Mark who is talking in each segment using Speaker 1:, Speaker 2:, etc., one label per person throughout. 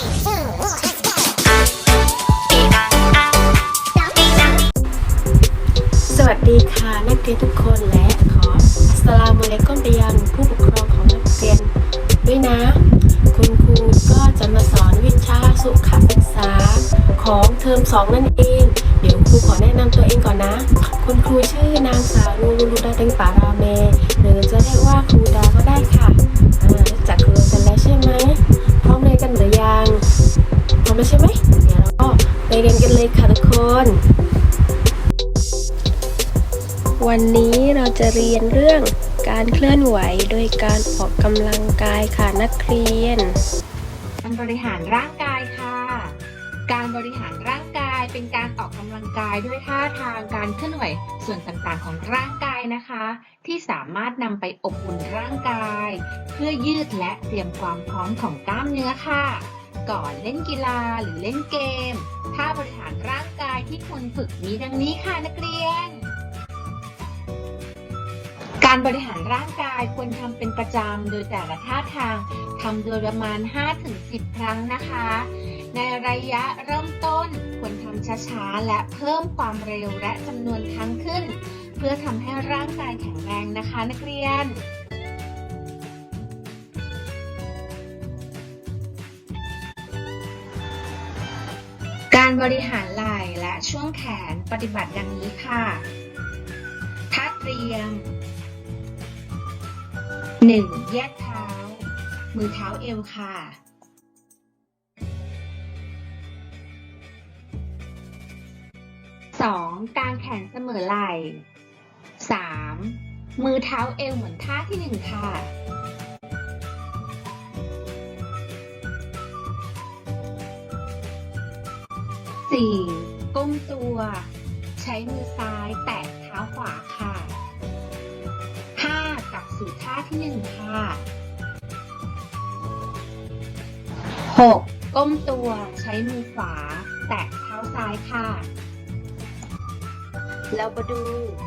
Speaker 1: สวัสดีค่ะนักเรียนทุกคนและขอสลามอะลัยกุมไปยังผู้ปกครองของนักเรียนด้วยนะ คุณครูก็จะมาสอนวิชาสุขศึกษาของเทอมสองนั่นเอง เดี๋ยวครูขอแนะนำตัวเองก่อนนะ คุณครูชื่อนางสาวนูลูดาเต็งปาราเมหรือจะเรียกว่าครูดาก็ได้ค่ะอ่ากครู วันนี้เราจะเรียนเรื่องการเคลื่อนไหวโดยการออกกำลังกายค่ะนักเรียน
Speaker 2: การบริหารร่างกายค่ะ การบริหารร่างกายเป็นการออกกำลังกายด้วยท่าทางการเคลื่อนไหวส่วนต่างๆของร่างกายนะคะ ที่สามารถนำไปอบอุ่นร่างกาย เพื่อยืดและเตรียมความพร้อมของกล้ามเนื้อค่ะ ก่อนเล่นกีฬาหรือเล่นเกม ท่าบริหารร่างกายที่ควรฝึกมีดังนี้ค่ะนักเรียน การบริหารร่างกายควรทำเป็นประจำโดยแต่ละท่าทางทำโดยประมาณ 5-10 ครั้งนะคะ ในระยะเริ่มต้นควรทำช้าๆ และเพิ่มความเร็วและจำนวนครั้งขึ้น เพื่อทำให้ร่างกายแข็งแรงนะคะนักเรียน การบริหารไหล่และช่วงแขนปฏิบัติดังนี้ค่ะท่าเตรียม 1. แยกเท้า มือเท้าเอวค่ะ 2. กางแขนเสมอไหล่ 3. มือเท้าเอวเหมือนท่าที่ 1 ค่ะ 4. ก้มตัว ใช้มือซ้ายแตะเท้าขวาค่ะ 5. กลับสู่ท่าที่ 1 ค่ะ 6. ก้มตัวใช้มือขวา แตะเท้าซ้ายค่ะ เรามาดู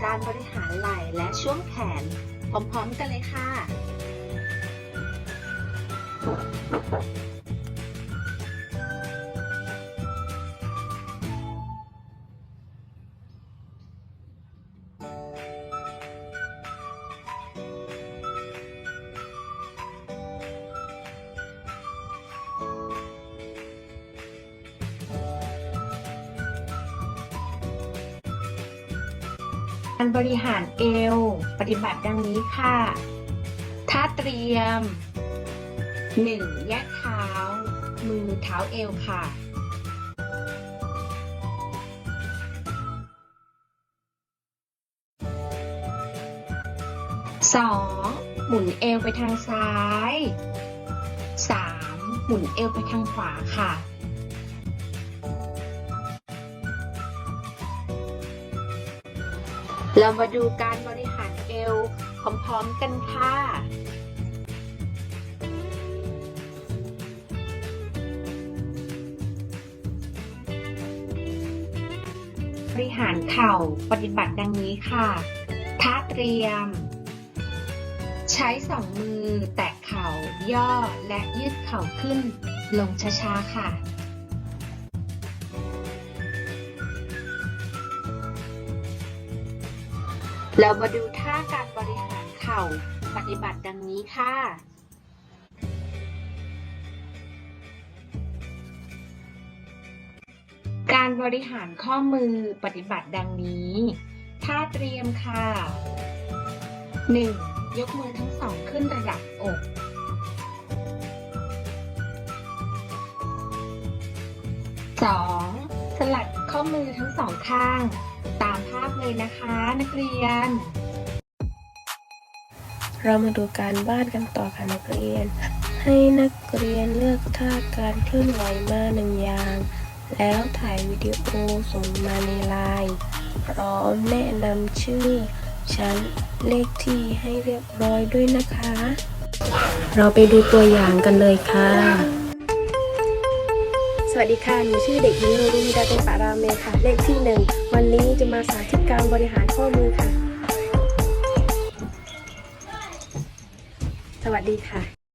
Speaker 2: การบริหารไหล่และช่วงแขนพร้อมๆกันเลยค่ะ การบริหารเอว ปฏิบัติดังนี้ค่ะท่าเตรียม 1. แยกเท้า มือเท้าเอวค่ะ 2. หมุนเอวไปทางซ้าย 3. หมุนเอวไปทางขวาค่ะ เรามาดูการบริหารเอวพร้อมๆกันค่ะ บริหารเข่าปฏิบัติดังนี้ค่ะท่าเตรียม ใช้สองมือแตะเข่าย่อและยืดเข่าขึ้นลงช้าๆค่ะ เรามาดูท่าการบริหารเข่าปฏิบัติดังนี้ค่ะ การบริหารข้อมือปฏิบัติดังนี้ ท่าเตรียมค่ะ 1. ยกมือทั้งสองขึ้นระดับอก 2. ข้อมือทั้งสองข้าง ตามภาพเลยนะคะ นักเรียน
Speaker 1: เรามาดูการบ้านกันต่อค่ะนักเรียน ให้นักเรียนเลือกท่าการเคลื่อนไหวมาหนึ่งอย่าง แล้วถ่ายวิดีโอส่งมาในไลน์พร้อมแนะนำชื่อ ชั้นเลขที่ให้เรียบร้อยด้วยนะคะ เราไปดูตัวอย่างกันเลยค่ะ สวัสดีค่ะ หนูชื่อเด็กหญิงโนรุมิดาเตปารามเมค่ะ เลขที่หนึ่ง วันนี้จะมาสาธิตการบริหารข้อมือค่ะ สวัสดีค่ะ